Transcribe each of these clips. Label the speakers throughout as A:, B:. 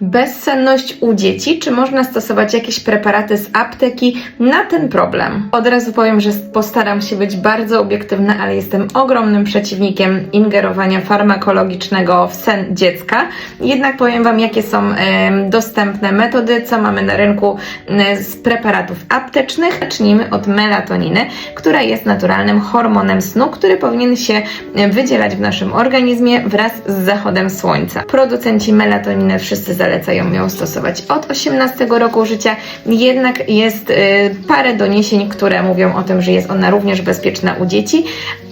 A: Bezsenność u dzieci, czy można stosować jakieś preparaty z apteki na ten problem? Od razu powiem, że postaram się być bardzo obiektywna, ale jestem ogromnym przeciwnikiem ingerowania farmakologicznego w sen dziecka. Jednak powiem Wam, jakie są em, dostępne metody, co mamy na rynku em, z preparatów aptecznych. Zacznijmy od melatoniny, która jest naturalnym hormonem snu, który powinien się wydzielać w naszym organizmie wraz z zachodem słońca. Producenci melatoniny wszyscy zalecają ją stosować od 18 roku życia, jednak jest y, parę doniesień, które mówią o tym, że jest ona również bezpieczna u dzieci.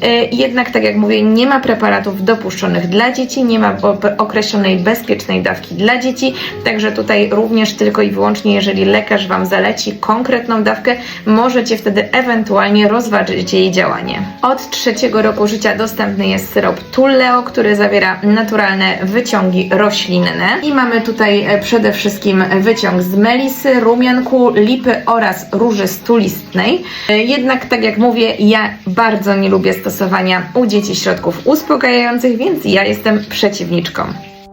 A: Y, jednak, tak jak mówię, nie ma preparatów dopuszczonych dla dzieci, nie ma określonej bezpiecznej dawki dla dzieci, także tutaj również tylko i wyłącznie, jeżeli lekarz Wam zaleci konkretną dawkę, możecie wtedy ewentualnie rozważyć jej działanie. Od trzeciego roku życia dostępny jest syrop Tulleo, który zawiera naturalne wyciągi roślinne i mamy tutaj e, przede wszystkim wyciąg z melisy, rumianku, lipy oraz róży stulistnej. E, Jednak, tak jak mówię, ja bardzo nie lubię stosowania u dzieci środków uspokajających, więc ja jestem przeciwniczką.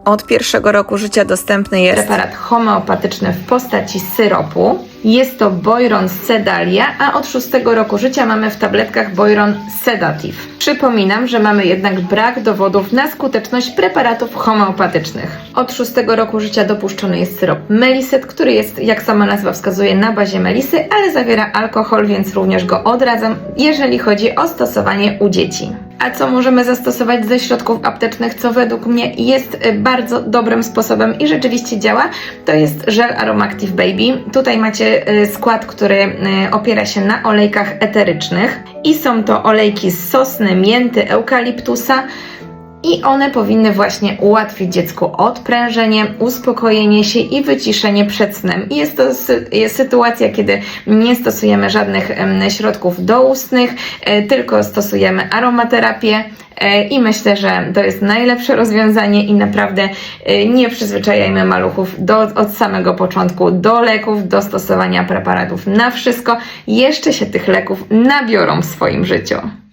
A: Od pierwszego roku życia dostępny jest preparat homeopatyczny w postaci syropu. Jest to Boiron Sedalia, a od szóstego roku życia mamy w tabletkach Boiron Sedative. Przypominam, że mamy jednak brak dowodów na skuteczność preparatów homeopatycznych. Od szóstego roku życia dopuszczony jest syrop Meliset, który jest, jak sama nazwa wskazuje, na bazie melisy, ale zawiera alkohol, więc również go odradzam, jeżeli chodzi o stosowanie u dzieci. A co możemy zastosować ze środków aptecznych, co według mnie jest y, bardzo dobrym sposobem i rzeczywiście działa, to jest żel Aromactive Baby. Tutaj macie y, skład, który y, opiera się na olejkach eterycznych i są to olejki z sosny, mięty, eukaliptusa. I one powinny właśnie ułatwić dziecku odprężenie, uspokojenie się i wyciszenie przed snem. I jest to jest sytuacja, kiedy nie stosujemy żadnych środków doustnych, e, tylko stosujemy aromaterapię. E, I myślę, że to jest najlepsze rozwiązanie i naprawdę e, nie przyzwyczajajmy maluchów do, od samego początku do leków, do stosowania preparatów na wszystko. Jeszcze się tych leków nabiorą w swoim życiu.